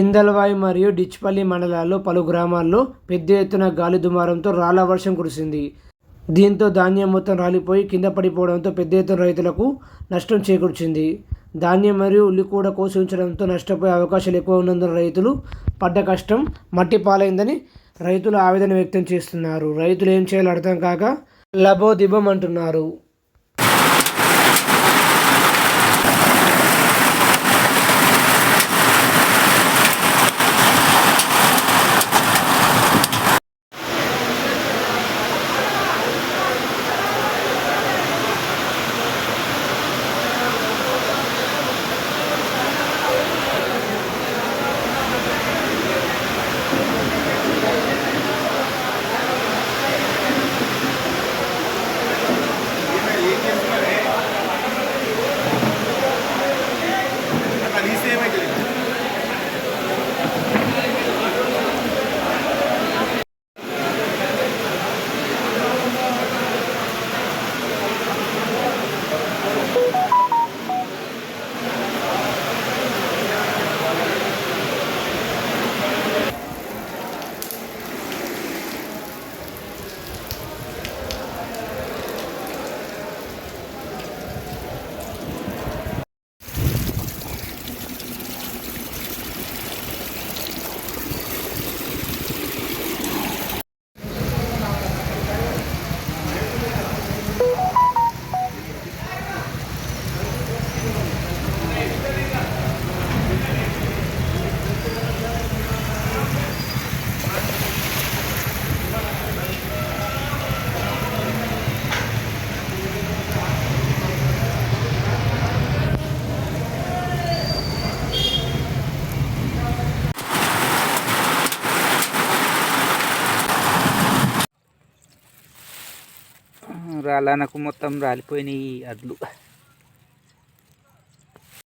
ఇందల్వాయి మరియు డిచ్పల్లి మండలాల్లో పలు గ్రామాల్లో పెద్ద ఎత్తున గాలి దుమారంతో రాళ్ళ వర్షం కురిసింది. దీంతో ధాన్యం మొత్తం రాలిపోయి కింద పడిపోవడంతో పెద్ద ఎత్తున రైతులకు నష్టం చేకూర్చింది. ధాన్యం మరియు ఉల్లి కూడా కోసి ఉంచడంతో నష్టపోయే అవకాశాలు ఎక్కువ ఉన్నందున రైతులు పడ్డ కష్టం మట్టి పాలైందని రైతులు ఆవేదన వ్యక్తం చేస్తున్నారు. రైతులు ఏం చేయాలో అర్థం కాక లబోదిబం అంటున్నారు. రాళ్ళనకు మొత్తం రాలిపోయినాయి అడ్లు.